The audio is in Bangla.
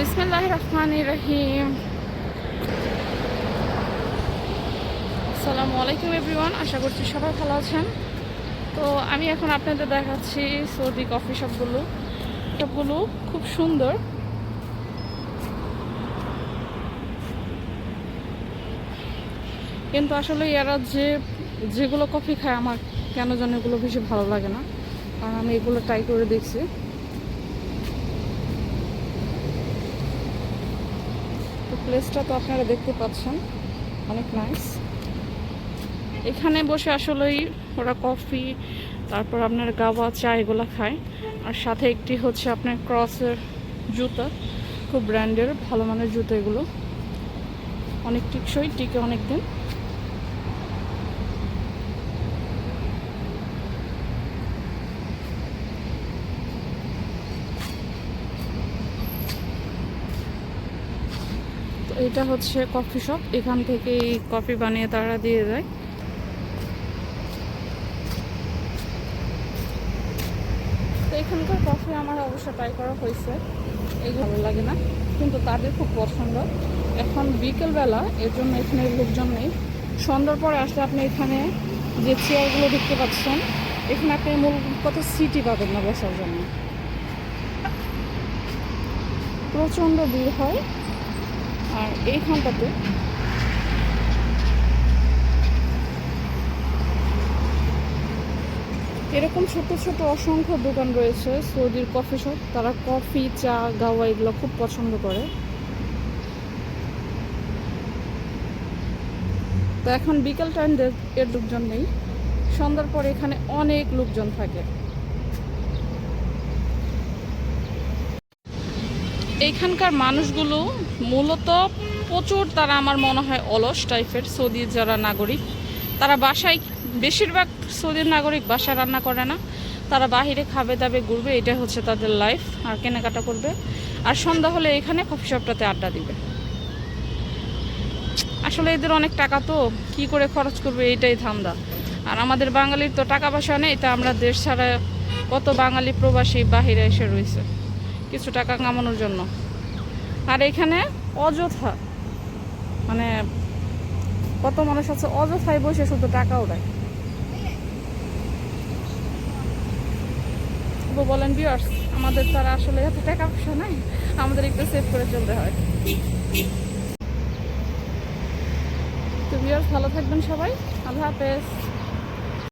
বিসমিল্লাহ রহমান রহিম আসসালামু আলাইকুম এভরিওয়ান আশা করছি সবাই ভালো আছেন। তো আমি এখন আপনাদের দেখাচ্ছি সৌদি কফি শপগুলো। সবগুলো খুব সুন্দর। কিন্তু আসলে এরা যে, যেগুলো কফি খায় আমার কেন যেন এগুলো বেশি ভালো লাগে না। কারণ আমি এগুলো ট্রাই করে দেখছি। তো প্লেসটা তো আপনারা দেখতে পাচ্ছেন। অনেক নাইস এখানে বসে আসলেই ওরা কফি তারপর আপনার গাওয়া চা এগুলো খায়। আর সাথে একটি হচ্ছে আপনার ক্রসের জুতা। খুব ব্র্যান্ডের ভালো মানের জুতো এগুলো। অনেক টিকসই, টিকে অনেক দিন এটা হচ্ছে কফি শপ এখান থেকেই কফি বানিয়ে তারা দিয়ে যায় তো এখানকার কফি আমার অবশ্য ট্রাই করা হয়েছে। এই ভালো লাগে না, কিন্তু তাদের খুব পছন্দ। এখন বিকেলবেলা, এর জন্য এখানে লোকজন নেই। সন্ধ্যার পরে আসলে আপনি এখানে যে চেয়ারগুলো দেখতে পাচ্ছেন, এখানে আপনি মূল কত সিটি পাবেন না বসার জন্য। প্রচণ্ড ভিড় হয়। এইখানটাতে এরকম ছোট ছোট অসংখ্য দোকান রয়েছে, সৌদির কফি শপ। তারা কফি, চা, গাওয়া এগুলো খুব পছন্দ করে। তো এখন বিকেল টাইম এর লোকজন নেই। সন্ধ্যার পরে এখানে অনেক লোকজন থাকে। এইখানকার মানুষগুলো মূলত প্রচুর তারা আমার মনে হয় অলস টাইপের সৌদির যারা নাগরিক, তারা বাসায়, বেশিরভাগ সৌদির নাগরিক বাসায় রান্না করে না, তারা বাহিরে খাবে দাবে ঘুরবে এটা হচ্ছে তাদের লাইফ আর কেনাকাটা করবে, আর সন্ধ্যা হলে এখানে কফি শপটাতে আড্ডা দিবে। আসলে এদের অনেক টাকা তো, কি করে খরচ করবে এইটাই ধান্দা। আর আমাদের বাঙালির তো টাকা পয়সা নেই, তা আমরা দেশ ছাড়া কত বাঙালি প্রবাসী বাহিরে এসে রয়েছে, কিছু টাকা কামানোর জন্য। আর এখানে অযথা মানে কত মানুষ আছে, অযথায় বসে শুধু টাকাও দেয়। তো বলেন বিয়ার্স আমাদের তারা আসলে এত টাকা পয়সা নাই, আমাদের একটু সেভ করে চলতে হয়। তো বিয়ার্স ভালো থাকবেন সবাই, আল্লাহ হাফেজ।